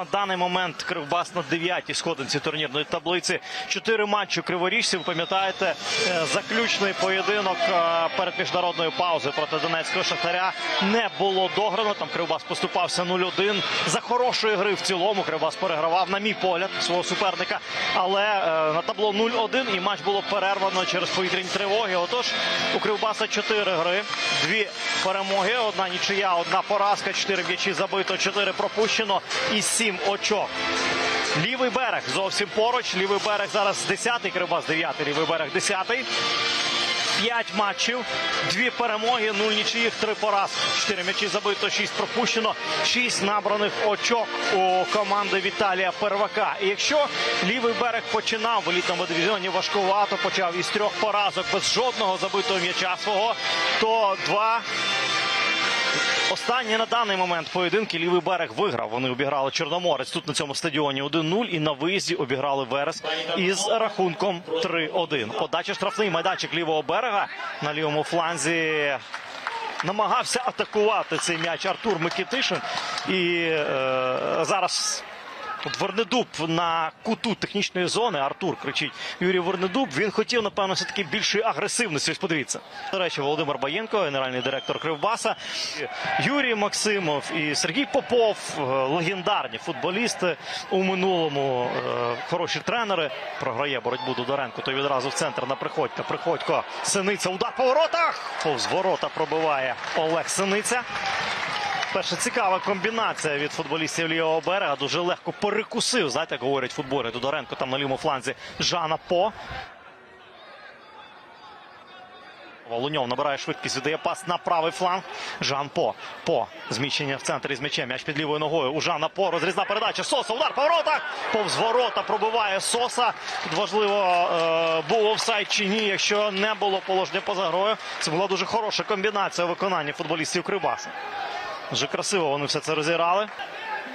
На даний момент Кривбас на дев'ятій сходинці турнірної таблиці. Чотири матчі у Криворіжці. Ви пам'ятаєте, е, заключний поєдинок е, перед міжнародною паузою проти Донецького Шахтаря не було дограно. Там Кривбас поступався 0-1. За хорошої гри в цілому Кривбас перегравав, на мій погляд, свого суперника. Але е, на табло 0-1 і матч було перервано через повітряні тривоги. Отож, у Кривбаса чотири гри, дві перемоги, одна нічия, одна поразка, чотири м'ячі забито, чотири пропущено і сім очок. Лівий берег зовсім поруч. Лівий берег зараз 10-й, Кривбас 9-й, лівий берег 10-й. П'ять матчів, дві перемоги, нуль нічиїх, три поразки. Чотири м'ячі забито, шість пропущено, шість набраних очок у команди Віталія Первака. І якщо лівий берег починав в елітному дивізіоні важкувато, почав із трьох поразок без жодного забитого м'яча свого, то два Останні на даний момент поєдинки лівий берег виграв. Вони обіграли Чорноморець тут на цьому стадіоні 1-0 і на виїзді обіграли Верес із рахунком 3-1. Подача штрафний майданчик лівого берега на лівому фланзі. Намагався атакувати цей м'яч Артур Микитишин. І е, зараз Вернедуб на куту технічної зони. Артур кричить Юрій Вернедуб. Він хотів, напевно, все таки більшої агресивності. Ось подивіться. До речі, Володимир Баєнко, генеральний директор Кривбаса, Юрій Максимов і Сергій Попов, е, легендарні футболісти у минулому. е, Хороші тренери. Програє боротьбу Дудоренко. То відразу в центр на Приходька. Приходько. Синиця. Удар по воротах. Повз ворота пробиває Олег Синиця. Перша цікава комбінація від футболістів лівого берега. Дуже легко перекусив. Знаєте, як говорять футболери. Тодоренко там на лівому фланзі Жана По. Волуньов набирає швидкість, віддає пас на правий фланг. Жан По. По. Зміщення в центрі з м'ячем. М'яч під лівою ногою. У Жана По. Розрізна передача. Соса. Удар по воротах. Повз ворота пробиває Соса. Тут важливо, е, був офсайд чи ні. Якщо не було положення поза грою, це була дуже хороша комбінація у виконанні футболістів Кривбаса. Дуже красиво вони все це розіграли.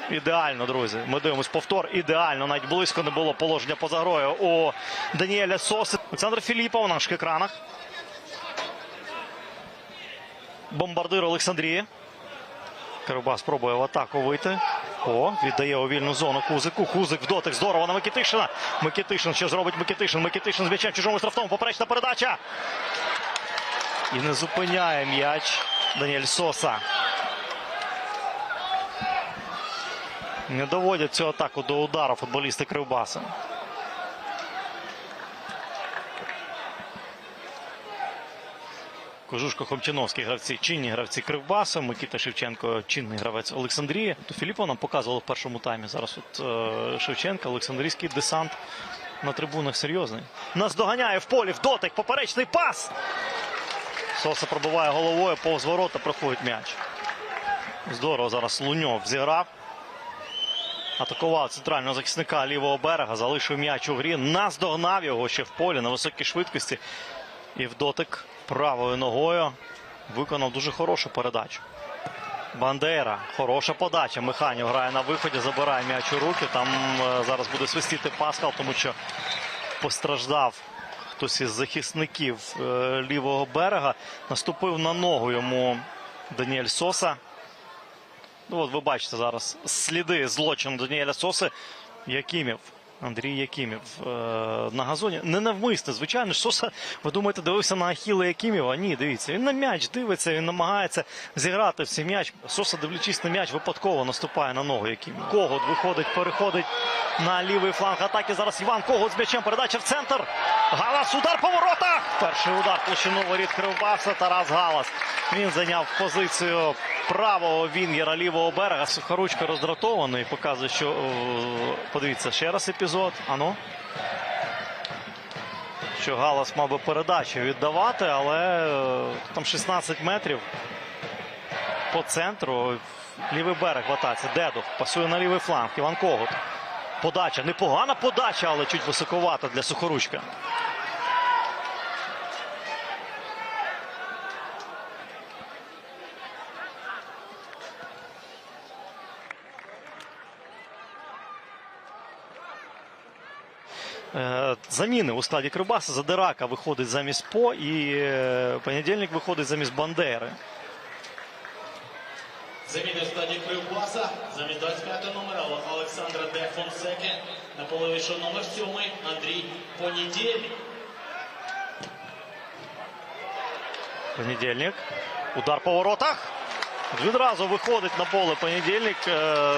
Ідеально, друзі. Ми дивимось повтор. Ідеально. Навіть близько не було положення поза грою у Даніеля Соси. Олександр Філіпов на наших екранах. Бомбардир Олександрії. Кривбас пробує в атаку вийти. О, віддає у вільну зону Кузику. Кузик в дотик. Здорово на Микитишина. Микитишин. Що зробить Микитишин? Микитишин з м'ячем чужому штрафному. Поперечна передача. І не зупиняє м'яч Даніель Соса. Не доводять цю атаку до удару футболісти Кривбаса. Кожушко Хомчиновський гравці, чинні гравці Кривбаса, Микита Шевченко, чинний гравець Олександрії. То Філіппов нам показували в першому таймі. Зараз от е, Шевченка, Олександрійський десант на трибунах серйозний. Нас доганяє в полі в дотик, поперечний пас. Соса пробиває головою, повз ворота проходить м'яч. Здорово зараз Луньов зіграв. Атакував центрального захисника лівого берега, залишив м'яч у грі, наздогнав його ще в полі на високій швидкості. І в дотик правою ногою виконав дуже хорошу передачу. Бандера, хороша подача. Механів грає на виході, забирає м'яч у руки. Там е, зараз буде свистіти Паскал, тому що постраждав хтось із захисників е, лівого берега. Наступив на ногу йому Даніель Соса. Ну, от ви бачите зараз сліди злочину Даніеля Соси. Якимів. Андрій Якимів е, на газоні. Не навмисне, звичайно Соса, ви думаєте, дивився на Ахіла Якимєва? Ні, дивіться. Він на м'яч дивиться, він намагається зіграти в цей м'яч. Соса, дивлячись на м'яч, випадково наступає на ногу Якимів. Когут виходить, переходить на лівий фланг атаки. Зараз Іван Когут з м'ячем. Передача в центр. Галас, удар по воротах. Перший удар площину воріт Кривбаса. Тарас Галас. Він зайняв позицію правого вінгера лівого берега. Сухоручка роздратований. Показує, що о, подивіться ще раз епізод. Ану. Що Галас мав би передачу віддавати, але е, там 16 метрів по центру. Лівий берег в атаці. Дедов пасує на лівий фланг. Іван Когут. Подача. Непогана подача, але чуть високовата для Сухоручка. Заміни у складі Кривбаса. Задирака виходить замість По і е, понедільник виходить замість Бандери. Заміна в стадії Кривбаса. Замість 25 номера Олександра Де Фонсеке. На поле вийшов номер 7 Андрій Понедільник. Понедільник. Удар по воротах. Відразу виходить на поле понедільник е,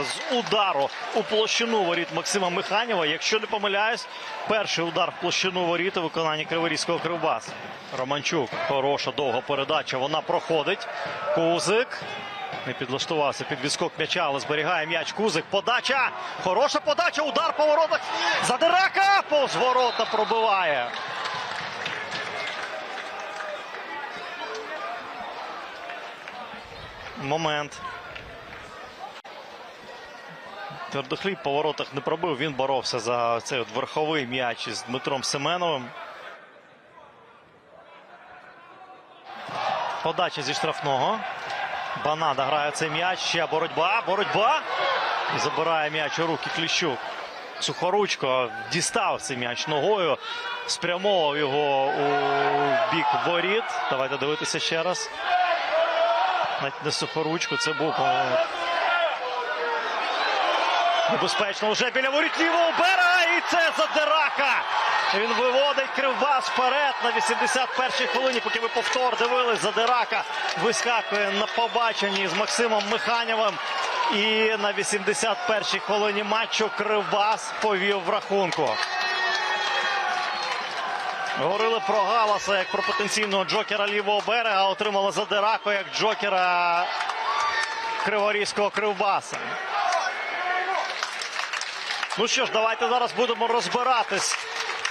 з удару у площину воріт Максима Механєва. Якщо не помиляюсь, перший удар в площину воріт у виконанні Криворізького Кривбаса. Романчук. Хороша довга передача. Вона проходить. Кузик. Не підлаштувався під відскок м'яча, але зберігає м'яч. Кузик. Подача. Хороша подача. Удар по воротах. Задирака. Повз пробиває. Момент. Твердохліб по воротах не пробив. Він боровся за цей от верховий м'яч із Дмитром Семеновим. Подача зі штрафного. Банада грає цей м'яч. Ще боротьба. Боротьба. Забирає м'яч у руки Кліщук. Сухоручко дістав цей м'яч ногою. Спрямовував його у бік воріт. Давайте дивитися ще раз. Навіть не сухоручку, це був. Небезпечно вже біля воріт лівого берега. І це Задирака. Він виводить кривбас вперед на 81-й хвилині, поки ви повтор дивились. Задирака вискакує на побаченні з Максимом Миханєвим. І на 81-й хвилині матчу Кривбас повів в рахунку. Говорили про Галаса як про потенційного джокера лівого берега, отримали Задирако як джокера Криворізького Кривбаса. Ну що ж, давайте зараз будемо розбиратись,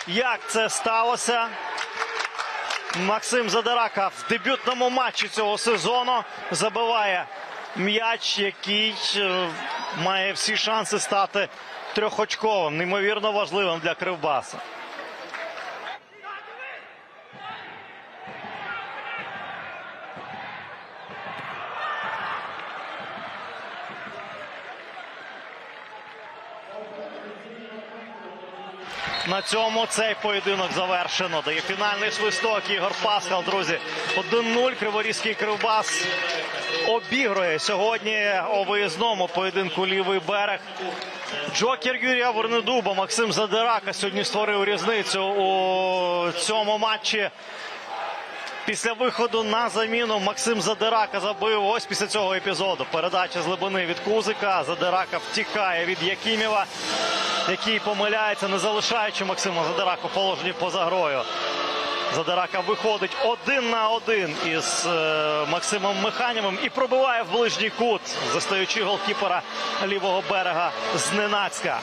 як це сталося. Максим Задирака в дебютному матчі цього сезону забиває м'яч, який е, має всі шанси стати трьохочковим, неймовірно важливим для Кривбаса. На цьому цей поєдинок завершено. Дає фінальний свисток Ігор Паскал, друзі. 1-0. Криворізький кривбас обігрує сьогодні у виїзному поєдинку лівий берег. Джокер Юрія Вернедуба Максим Задирака сьогодні створив різницю у цьому матчі. Після виходу на заміну Максим Задирака забив ось після цього епізоду. Передача з глибини від Кузика. Задирака втікає від Якимєва, який помиляється, не залишаючи Максима Задираку в положенні поза грою. Задарака виходить один на один із е, Максимом Механєвим і пробиває в ближній кут, застаючи голкіпера лівого берега зненацька.